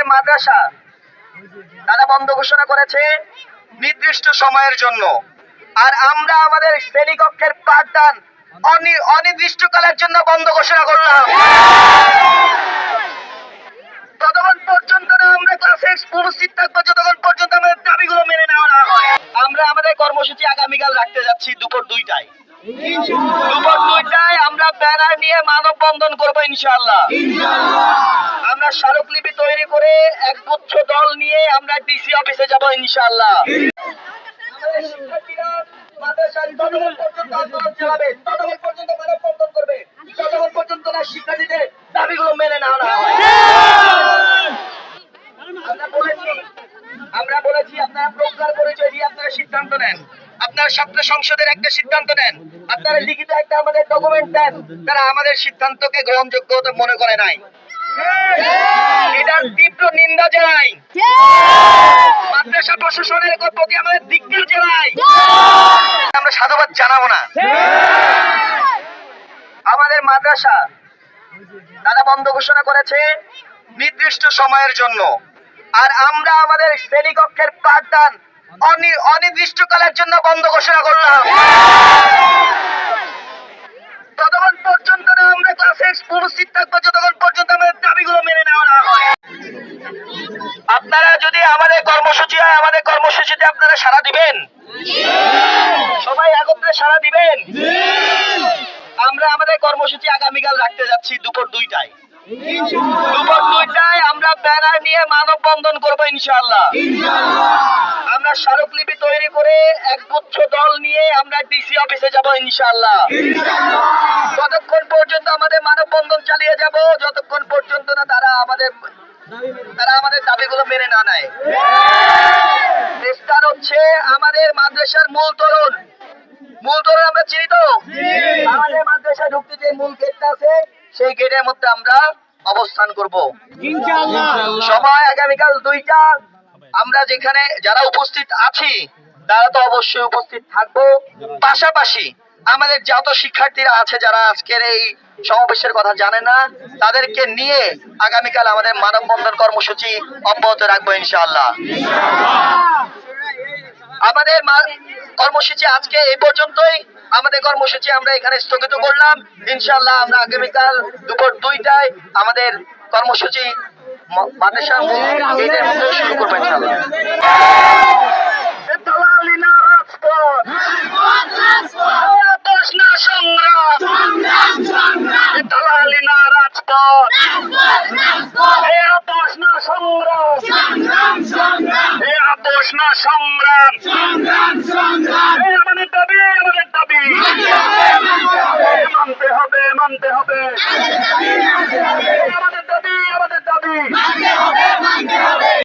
আমাদের মাদ্রাসা। তারা বন্ধ ঘোষণা করেছে নির্দিষ্ট সময়ের জন্য। আর আমরা আমাদের শ্রেণীকক্ষের পাঠদান অনির্দিষ্টকালের জন্য বন্ধ ঘোষণা করলাম। ততক্ষণ পর্যন্ত না আমরা ক্লাসে উপস্থিত থাকব, যতক্ষণ পর্যন্ত আমাদের দাবিগুলো মেনে নেওয়া না আমরা আমাদের কর্মসূচি আগামীকাল রাখতে যাচ্ছি দুপুর দুইটায়। দুপুর ব্যানার নিয়ে মানববন্ধন করব ইনশাআল্লাহ। আমরা স্মারকলিপি তৈরি করে এক গুচ্ছ দল নিয়ে আমরা ডিসি অফিসে যাব ইনশাআল্লাহ। শিক্ষার্থীরা মাদ্রাসার যতক্ষণ পর্যন্ত আন্দোলন চালাবে ততক্ষণ পর্যন্ত মানববন্ধন করবে ততক্ষণ পর্যন্ত না শিক্ষার্থীদের দাবিগুলো মেনে নেওয়া না। আমরা বলেছি আমরা বলেছি আপনারা প্রজ্ঞার পরিচয় দিয়ে আপনারা সিদ্ধান্ত নেন। আপনারা ছাত্র সংসদের একটা সিদ্ধান্ত নেন। আপনারা লিখিত একটা আমাদের ডকুমেন্ট দেন। তারা আমাদের সিদ্ধান্তকে গ্রহণযোগ্য মনে করে নাই। এটার তীব্র নিন্দা জানাই। মাদ্রাসা প্রশাসনের প্রতি আমাদের জানাই। আমরা সাধুবাদ জানাব না। আমাদের মাদ্রাসা তারা বন্ধ ঘোষণা করেছে নির্দিষ্ট সময়ের জন্য। আর আমরা আমাদের শ্রেণীকক্ষের পাঠদান অনির্দিষ্টকালের জন্য বন্ধ ঘোষণা করলাম। পর্যন্ত আমরা যতক্ষণ পর্যন্ত আমাদের দাবিগুলো মেনে নেওয়া না আপনারা যদি আমাদের কর্মসূচি হয়, আমাদের কর্মসূচিতে আপনারা সাড়া দিবেন? সবাই একত্রে সাড়া দিবেন? আমরা আমাদের কর্মসূচি আগামীকাল রাখতে যাচ্ছি দুপুর দুইটায়। দুপুর দুইটায় ব্যানার নিয়ে মানববন্ধন করব ইনশাআল্লাহ। আমরা স্মারকলিপি তৈরি করে এক গুচ্ছ দল নিয়ে আমরা ডিসি অফিসে যাব ইনশাআল্লাহ। যতক্ষণ পর্যন্ত আমাদের মানববন্ধন চালিয়ে যাব যতক্ষণ পর্যন্ত না তারা আমাদের তারা আমাদের দাবিগুলো মেনে না নেয়। চেষ্টার হচ্ছে আমাদের মাদ্রাসার মূল তরুণ। মূল তরুণ আমরা চিনি তো? আমাদের মাদ্রাসায় ঢুকতে যে মূল গেটটা আছে সেই গেটের মধ্যে আমরা অবস্থান করব। সময় আগামীকাল দুইটা আমরা যেখানে যারা উপস্থিত আছি তারা তো অবশ্যই উপস্থিত থাকব। পাশাপাশি আমাদের যত শিক্ষার্থীরা আছে যারা আজকের এই সমাবেশের কথা জানে না তাদেরকে নিয়ে আগামীকাল আমাদের মানববন্ধন কর্মসূচি অব্যাহত রাখব ইনশাআল্লাহ। আমাদের কর্মসূচি আজকে এই পর্যন্তই। আমাদের কর্মসূচি আমরা এখানে স্থগিত করলাম। ইনশাআল্লাহ আমরা আগামীকাল দুপুর দুইটায় আমাদের কর্মসূচি গেটের মধ্যে শুরু করব সংগ্রাম সংগ্রাম এ Maquiavel!